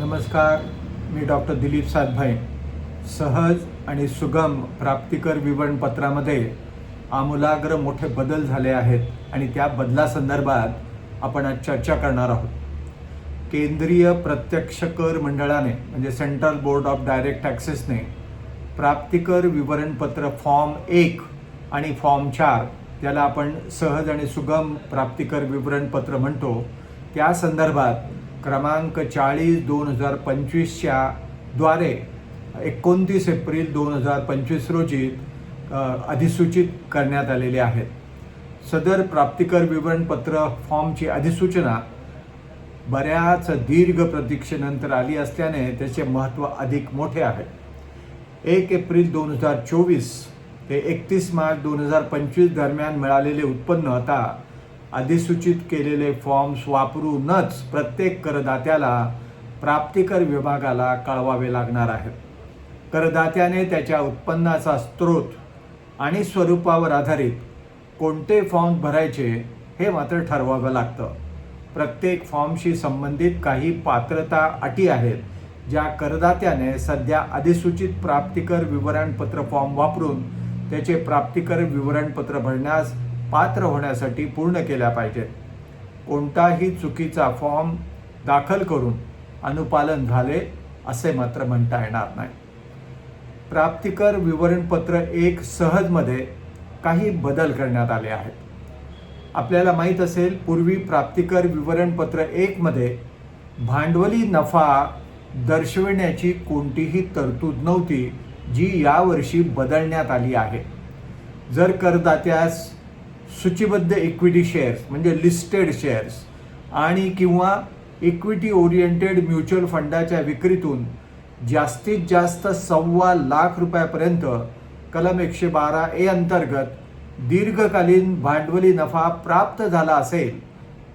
नमस्कार मी डॉक्टर दिलीप सातभाई सहज आणि सुगम प्राप्तिकर विवरणपत्रामध्ये आमूलाग्र मोठे बदल झाले आहेत आणि त्या बदलासंदर्भात आपण आज चर्चा करणार आहोत. केंद्रीय प्रत्यक्ष कर मंडळाने म्हणजे सेंट्रल बोर्ड ऑफ डायरेक्ट टॅक्सेसने प्राप्तिकर विवरणपत्र फॉर्म एक आणि फॉर्म चार त्याला आपण सहज आणि सुगम प्राप्तिकर विवरणपत्र म्हणतो त्या संदर्भात क्रमांक चाळीस दोन हजार पंचवीसच्या द्वारे एकोणतीस एप्रिल दोन हजार पंचवीस रोजी अधिसूचित करण्यात आलेले आहेत. सदर प्राप्तिकर विवरणपत्र फॉर्मची अधिसूचना बऱ्याच दीर्घ प्रतीक्षेनंतर आली असल्याने त्याचे महत्त्व अधिक मोठे आहे. एक एप्रिल दोन हजार चोवीस ते एकतीस मार्च दोन हजार पंचवीस दरम्यान मिळालेले उत्पन्न आता अधिसूचित केलेले फॉर्म्स वापरूनच प्रत्येक करदात्याला प्राप्तिकर विभागाला कळवावे लागणार आहेत. करदात्याने त्याच्या उत्पन्नाचा स्रोत आणि स्वरूपावर आधारित कोणते फॉर्म भरायचे हे मात्र ठरवावं लागतं. प्रत्येक फॉर्मशी संबंधित काही पात्रता अटी आहेत ज्या करदात्याने सध्या अधिसूचित प्राप्तिकर विवरणपत्र फॉर्म वापरून त्याचे प्राप्तिकर विवरणपत्र भरण्यास पात्र होण्यासाठी पूर्ण केल्या पाहिजेत. कोणताही चुकीचा फॉर्म दाखल करून अनुपालन झाले असे मात्र म्हणता येणार नाही. प्राप्तिकर विवरणपत्र एक सहजमध्ये काही बदल करण्यात आले आहेत. आपल्याला माहीत असेल पूर्वी प्राप्तिकर विवरणपत्र एकमध्ये भांडवली नफा दर्शविण्याची कोणतीही तरतूद नव्हती जी यावर्षी बदलण्यात आली आहे. जर करदात्यास सूचीबद्ध इक्विटी शेअर्स म्हणजे लिस्टेड शेअर्स आणि किंवा इक्विटी ओरिएंटेड म्युच्युअल फंडाच्या विक्रीतून जास्तीत जास्त सव्वा लाख रुपयापर्यंत कलम एकशे बारा ए अंतर्गत दीर्घकालीन भांडवली नफा प्राप्त झाला असेल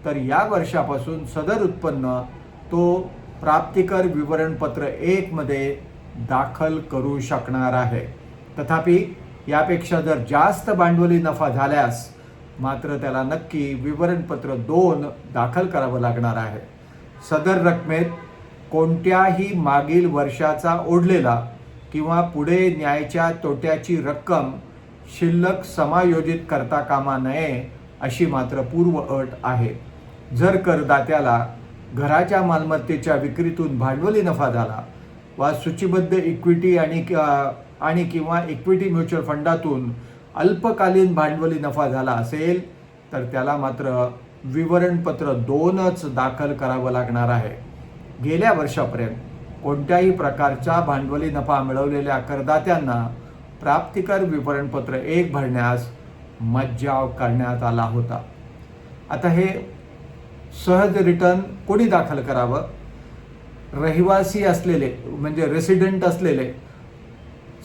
तर या वर्षापासून सदर उत्पन्न तो प्राप्तिकर विवरणपत्र एकमध्ये दाखल करू शकणार आहे. तथापि यापेक्षा जर जास्त भांडवली नफा झाल्यास मात्र त्याला नक्की विवरणपत्र दोन दाखल करावं लागणार आहे. सदर रकमेत कोणत्याही मागील वर्षाचा ओढलेला किंवा पुढे न्यायच्या तोट्याची रक्कम शिल्लक समायोजित करता कामा नये अशी मात्र पूर्व अट आहे. जर करदात्याला घराच्या मालमत्तेच्या विक्रीतून भांडवली नफा झाला वा सूचीबद्ध इक्विटी आणि आणि किंवा इक्विटी म्युच्युअल फंडातून अल्पकालीन भांडवली नफा झाला असेल तर त्याला मात्र विवरणपत्र दोनच दाखल करावं लागणार आहे. गेल्या वर्षापर्यंत कोणत्याही प्रकारच्या भांडवली नफा मिळवलेल्या करदात्यांना प्राप्तिकर विवरणपत्र एक भरण्यास मज्जाव करण्यात आला होता. आता हे सहज रिटर्न कोणी दाखल करावं? रहिवासी असलेले म्हणजे रेसिडेंट असलेले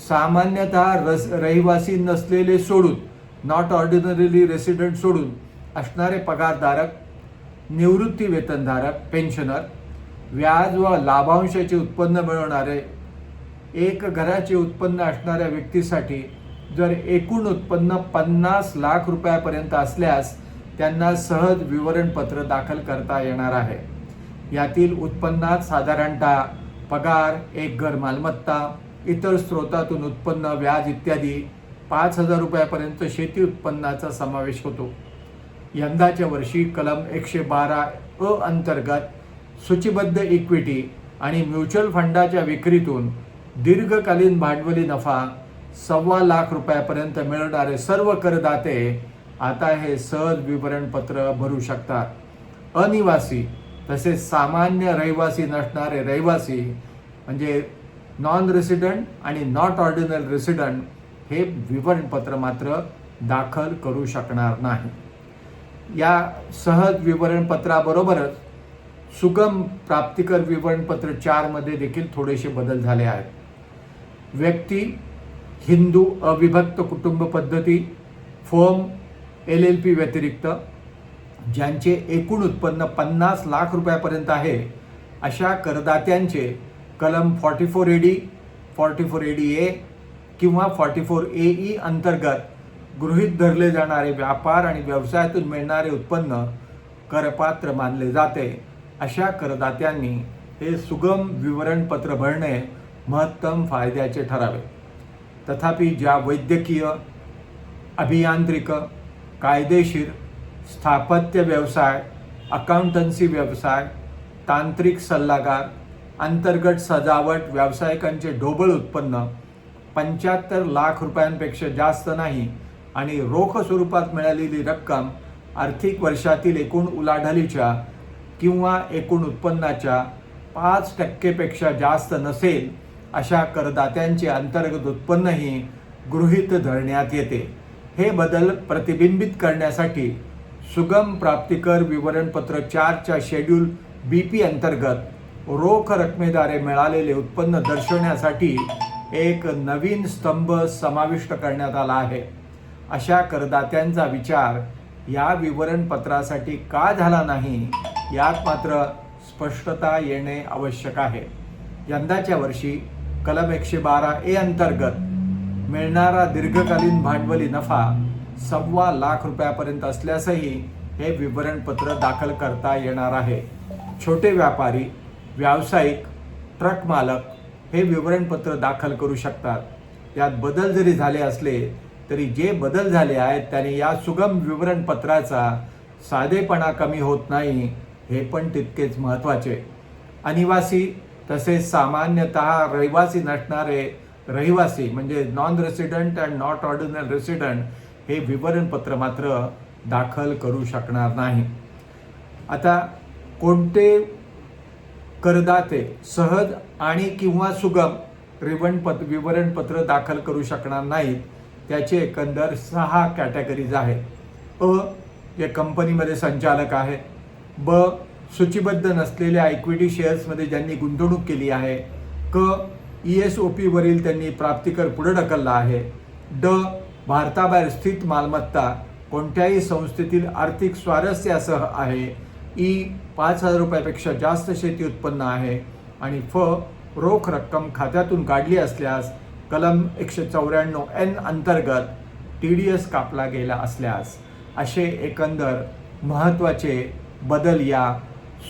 सामान्यतः रस रहिवासी नसलेले सोडून नॉट ऑर्डिनरीली रेसिडेंट सोडून असणारे पगारधारक निवृत्ती वेतनधारक पेन्शनर व्याज व लाभांशाचे उत्पन्न मिळवणारे एक घराचे उत्पन्न असणाऱ्या व्यक्तीसाठी जर एकूण उत्पन्न पन्नास लाख रुपयापर्यंत असल्यास त्यांना सहज विवरणपत्र दाखल करता येणार आहे. यातील उत्पन्नात साधारणतः पगार एक घर मालमत्ता इतर स्रोतातून उत्पन्न व्याज इत्यादी पाच हजार रुपयापर्यंत शेती उत्पन्नाचा समावेश होतो. यंदाच्या वर्षी कलम एकशे बारा अ अंतर्गत सूचीबद्ध इक्विटी आणि म्युच्युअल फंडाच्या विक्रीतून दीर्घकालीन भांडवली नफा सव्वा लाख रुपयापर्यंत मिळणारे सर्व करदाते आता हे सहज विवरणपत्र भरू शकतात. अनिवासी तसेच सामान्य रहिवासी नसणारे रहिवासी म्हणजे नॉन रेसिडंट आणि नॉट ऑर्डिनल रेसिडंट हे विवरणपत्र मात्र दाखल करू शकणार नाही. या सहज विवरणपत्राबरोबरच सुगम प्राप्तिकर विवरणपत्र चारमध्ये देखील थोडेसे बदल झाले आहेत. व्यक्ती हिंदू अविभक्त कुटुंब पद्धती फर्म एल एल पी व्यतिरिक्त ज्यांचे एकूण उत्पन्न पन्नास लाख रुपयापर्यंत आहे अशा करदात्यांचे कलम forty four A D forty four A D A किंवा फॉर्टी फोर ए ई अंतर्गत गृहीत धरले जाणारे व्यापार आणि व्यवसायातून मिळणारे उत्पन्न करपात्र मानले जाते. अशा करदात्यांनी हे सुगम विवरणपत्र भरणे महत्तम फायद्याचे ठरावे. तथापि ज्या वैद्यकीय अभियांत्रिक कायदेशीर स्थापत्य व्यवसाय अकाउंटन्सी व्यवसाय तांत्रिक सल्लागार अंतर्गत सजावट व्यावसायिकांचे ढोबळ उत्पन्न पंच्याहत्तर लाख रुपयांपेक्षा जास्त नाही आणि रोख स्वरूपात मिळालेली रक्कम आर्थिक वर्षातील एकूण उलाढालीच्या किंवा एकूण उत्पन्नाच्या पाच टक्केपेक्षा जास्त नसेल अशा करदात्यांचे अंतर्गत उत्पन्नही गृहीत धरण्यात येते. हे बदल प्रतिबिंबित करण्यासाठी सुगम प्राप्तिकर विवरणपत्र चारच्या शेड्यूल बी पी अंतर्गत रोख रकमेद्वारे मिळालेले उत्पन्न दर्शवण्यासाठी एक नवीन स्तंभ समाविष्ट करण्यात आला आहे. अशा करदात्यांचा विचार या विवरणपत्रासाठी का झाला नाही यात मात्र स्पष्टता येणे आवश्यक आहे. यंदाच्या वर्षी कलम एकशे बारा ए अंतर्गत मिळणारा दीर्घकालीन भांडवली नफा सव्वा लाख रुपयापर्यंत असल्यासही हे विवरणपत्र दाखल करता येणार आहे. छोटे व्यापारी व्यावसायिक ट्रक मालक हे विवरणपत्र दाखल करू शकतात. यात बदल जरी झाले असले तरी जे बदल झाले आहेत त्याने या सुगम विवरणपत्राचा साधेपणा कमी होत नाही हे पण तितकेच महत्त्वाचे. अनिवासी तसेच सामान्यतः रहिवासी नसणारे रहिवासी म्हणजे non resident and not ordinal resident हे विवरणपत्र मात्र दाखल करू शकणार नाही. आता कोणते करदाते सहज आणि किंवा सुगम रिवणपत्र विवरणपत्र दाखल करू शकणार नाहीत. त्याचे एकंदर सहा कॅटेगरीज आहेत. अ जे कंपनीमध्ये संचालक आहे. ब सूचीबद्ध नसलेल्या इक्विटी शेअर्समध्ये ज्यांनी गुंतवणूक केली आहे. क ई एस ओ पीवरील त्यांनी प्राप्तिकर पुढे ढकलला आहे. ड भारताबाहेर स्थित मालमत्ता कोणत्याही संस्थेतील आर्थिक स्वारस्यासह आहे. ई पाच हजार रुपयापेक्षा जास्त शेती उत्पन्न आहे आणि फ रोख रक्कम खात्यातून काढली असल्यास कलम एकशे चौऱ्याण्णव एन अंतर्गत टी डी एस कापला गेला असल्यास असे एकंदर महत्त्वाचे बदल या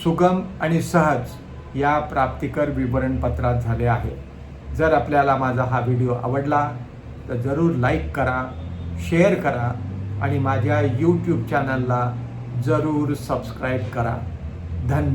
सुगम आणि सहज या प्राप्तिकर विवरणपत्रात झाले आहे. जर आपल्याला माझा हा व्हिडिओ आवडला तर जरूर लाईक करा शेअर करा आणि माझ्या यूट्यूब चॅनलला जरूर सबस्क्राईब करा. धन्यवाद.